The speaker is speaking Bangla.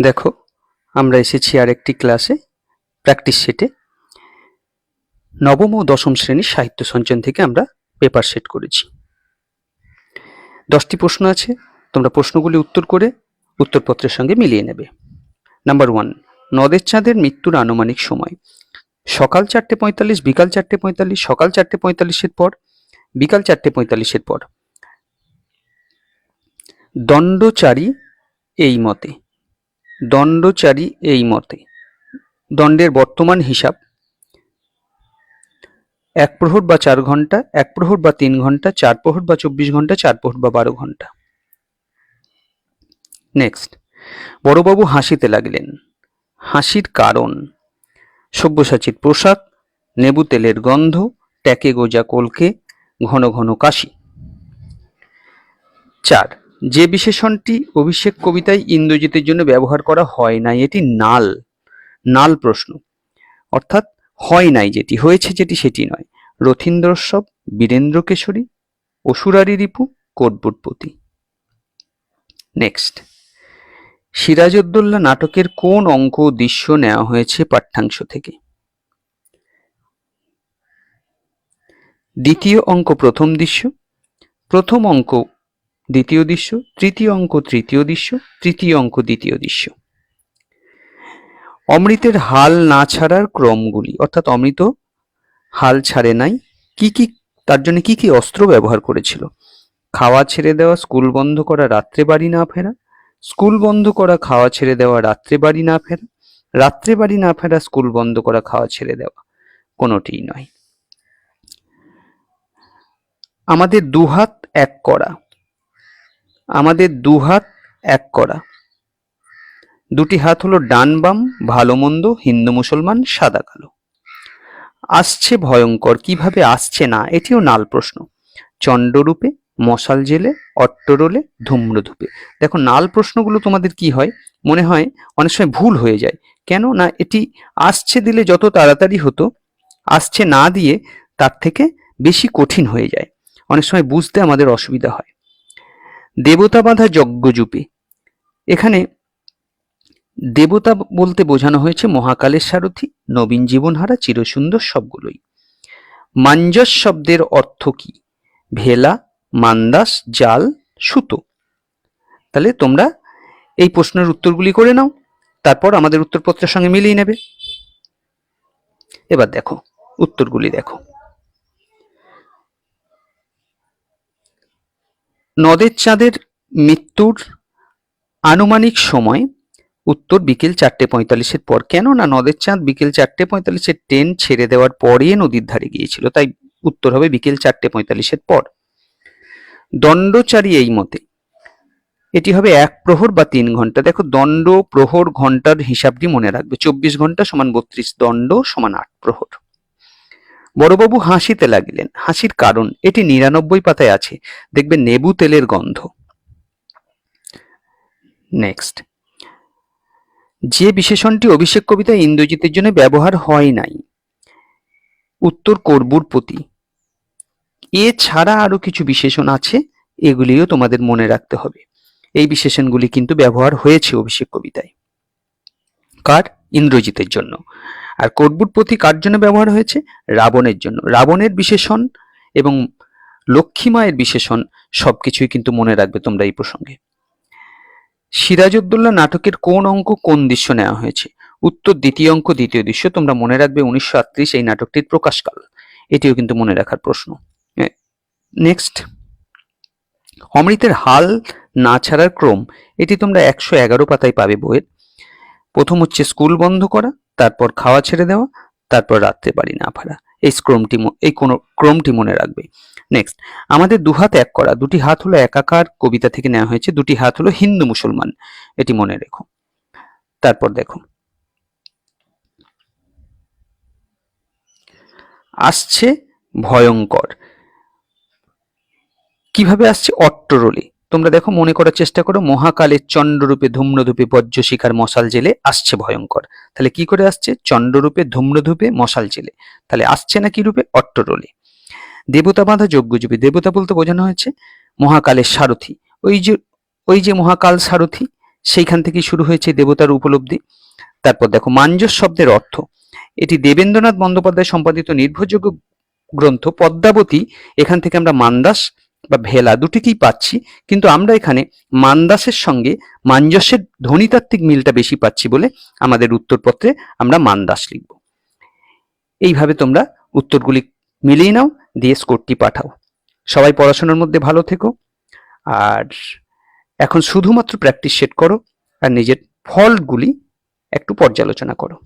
দেখো, আমরা এসেছি আরেকটি ক্লাসে প্র্যাকটিস সেটে নবম ও দশম শ্রেণির সাহিত্য সঞ্চয়ন থেকে আমরা পেপার সেট করেছি। দশটি প্রশ্ন আছে, তোমরা প্রশ্নগুলি উত্তর করে উত্তরপত্রের সঙ্গে মিলিয়ে নেবে। নাম্বার ওয়ান নদের চাঁদের মৃত্যুর আনুমানিক সময়। সকাল চারটে পঁয়তাল্লিশ, বিকাল চারটে পঁয়তাল্লিশ, সকাল চারটে পঁয়তাল্লিশের পর, বিকাল চারটে পঁয়তাল্লিশের পর। দণ্ডচারী এই মতে। দণ্ডচারী এই মতে। দণ্ডের বর্তমান হিসাব, এক প্রহর বা চার ঘণ্টা এক প্রহর বা তিন ঘণ্টা চার প্রহর বা চব্বিশ ঘণ্টা চার প্রহর বা বারো ঘণ্টা নেক্সট বড়বাবু হাসিতে লাগলেন। হাসির কারণ, সব্যসাচীর পোশাক নেবু তেলের গন্ধ, ট্যাকে গোজা কলকে, ঘন ঘন কাশি। চার যে বিশেষণটি অভিষেক কবিতায় ইন্দ্রজিতের জন্য ব্যবহার করা হয় নাই, এটি নাল নাল প্রশ্ন। অর্থাৎ হয় নাই যেটি, হয়েছে যেটি সেটি নয়। রথীন্দ্রোৎসব বীরেন্দ্র কেশরী অসুরারি রিপু, কোটবুটপতি। নেক্সট সিরাজউদ্দৌলা নাটকের কোন অঙ্ক দৃশ্য নেওয়া হয়েছে পাঠ্যাংশ থেকে? দ্বিতীয় অঙ্ক প্রথম দৃশ্য। প্রথম অঙ্ক দ্বিতীয় দৃশ্য, তৃতীয় অঙ্ক, তৃতীয় দৃশ্য, তৃতীয় অঙ্ক, দ্বিতীয় দৃশ্য। অমৃতের হাল না ছাড়ার ক্রমগুলি, অর্থাৎ অমৃত হাল ছাড়ে নাই, কি কি, তার জন্য কি কি অস্ত্র ব্যবহার করেছিল? খাওয়া ছেড়ে দেওয়া, স্কুল বন্ধ করা, রাত্রে বাড়ি না ফেরা, স্কুল বন্ধ করা, খাওয়া ছেড়ে দেওয়া, রাত্রে বাড়ি না ফেরা, রাত্রে বাড়ি না ফেরা, স্কুল বন্ধ করা, খাওয়া ছেড়ে দেওয়া, কোনোটিই নয়। আমাদের দুহাত এক করা আমাদের দু হাত এক করা। দুটি হাত হলো ডান বাম, ভালো মন্দ, হিন্দু মুসলমান, সাদা কালো। আসছে ভয়ঙ্কর, কীভাবে আসছে না, এটিও নাল প্রশ্ন। চণ্ডরূপে, মশাল জেলে, অট্টরোলে, ধূম্রধূপে। দেখো, নাল প্রশ্নগুলো তোমাদের কি হয়? মনে হয় অনেক সময় ভুল হয়ে যায়। কেন? না, এটি আসছে দিলে যত তাড়াতাড়ি হতো, আসছে না দিয়ে তার থেকে বেশি কঠিন হয়ে যায়। অনেক সময় বুঝতে আমাদের অসুবিধা হয়। দেবতা বাঁধা যজ্ঞজূপে এখানে দেবতা বলতে বোঝানো হয়েছে মহাকালের সারথী, নবীন জীবনহারা, চিরসুন্দর সবগুলোই। মাঞ্জস শব্দের অর্থ কি? ভেলা, মান্দাস, জাল, সুতো। তাহলে তোমরা এই প্রশ্নের উত্তরগুলি করে নাও, তারপর আমাদের উত্তরপত্রের সঙ্গে মিলিয়ে নেবে। এবার দেখো, উত্তরগুলি দেখো। নদের চাঁদের মৃত্যুর আনুমানিক সময় উত্তর বিকেল চারটে পঁয়তাল্লিশের পর। কেন না নদের চাঁদ বিকেল চারটে পঁয়তাল্লিশের ট্রেন ছেড়ে দেওয়ার পরে নদীর ধারে গিয়েছিল, তাই উত্তর হবে বিকেল চারটে পঁয়তাল্লিশের পর। দণ্ডচারী এই মতে, এটি হবে এক প্রহর বা তিন ঘণ্টা। দেখো, দণ্ড, প্রহর, ঘণ্টার হিসাবটি মনে রাখবে। চব্বিশ ঘণ্টা সমান বত্রিশ, দণ্ড সমান আট প্রহর। বড়বাবু হাসিতে লাগিলেন। হাসির কারণ এটি নিরানব্বই পাতায় আছে। দেখবে নেবু তেলের গন্ধ। নেক্সট। যে বিশেষণটি অভিষেক কবিতায় ইন্দ্রজিতের জন্য ব্যবহার হয় নাই, উত্তর করবুর প্রতি। এছাড়া আরও কিছু বিশেষণ আছে, এগুলিও তোমাদের মনে রাখতে হবে। এই বিশেষণগুলি কিন্তু ব্যবহার হয়েছে অভিষেক কবিতায়। কার? ইন্দ্রজিতের জন্য। আর করবুট প্রতি কার জন্য ব্যবহার হয়েছে? রাবণের জন্য। রাবণের বিশেষণ এবং লক্ষ্মী মায়ের বিশেষণ সবকিছুই কিন্তু মনে রাখবে তোমরা এই প্রসঙ্গে। সিরাজউদ্দৌলা নাটকের কোন অঙ্ক কোন দৃশ্য নেওয়া হয়েছে? উত্তর দ্বিতীয় অঙ্ক, দ্বিতীয় দৃশ্য তোমরা মনে রাখবে উনিশশো আটত্রিশ এই নাটকটির প্রকাশকাল। এটিও কিন্তু মনে রাখার প্রশ্ন। নেক্সট অমৃতের হাল না ছাড়ার ক্রম। এটি তোমরা একশো এগারো পাতায় পাবে বইয়ের। প্রথম হচ্ছে স্কুল বন্ধ করা। তারপর খাওয়া ছেড়ে দেওয়া, তারপর রাত্রে বাড়ি না ফেরা। এই ক্রমটি এই কোন ক্রমটি মনে রাখবে। নেক্সট আমাদের দুহাত এক করা। দুটি হাত হলো একাকার কবিতা থেকে নেওয়া হয়েছে। দুটি হাত হলো হিন্দু মুসলমান। এটি মনে রেখো। তারপর দেখো। আসছে ভয়ঙ্কর। কীভাবে আসছে? অট্টরোলে। তোমরা দেখো, মনে করার চেষ্টা করো, মহাকালের চন্দ্ররূপে ধূম্রধূপে বজ্র শিখার মশাল জেলে আসছে ভয়ঙ্কর। তাহলে কি করে আসছে? চন্দ্ররূপে ধূম্রধূপে মশাল জেলে। তাহলে আসছে না কি রূপে? অট্টরোলে। দেবতা বাঁধা যজ্ঞজীবী, দেবতা বলতে বোঝানো হয়েছে মহাকালের সারথি। ওই যে ওই যে মহাকাল সারথি, সেইখান থেকেই শুরু হয়েছে দেবতার উপলব্ধি। তারপর দেখো, মাঞ্জস শব্দের অর্থ। এটি দেবেন্দ্রনাথ বন্দ্যোপাধ্যায় সম্পাদিত নির্ভরযোগ্য গ্রন্থ, পদ্মাবতী, এখান থেকে আমরা মান্দাস বা ভেলা দুটিকেই পাচ্ছি, কিন্তু আমরা এখানে মান্দাসের সঙ্গে মাঞ্জসের ধ্বনিতাত্ত্বিক মিলটা বেশি পাচ্ছি বলে আমাদের উত্তরপত্রে আমরা মান্দাস লিখব। এইভাবে তোমরা উত্তরগুলি মিলিয়ে নাও, দিয়ে স্কোরটি পাঠাও। সবাই পড়াশোনার মধ্যে ভালো থেকো, আর এখন শুধুমাত্র প্র্যাকটিস সেট করো, আর নিজের ফল্টগুলি একটু পর্যালোচনা করো।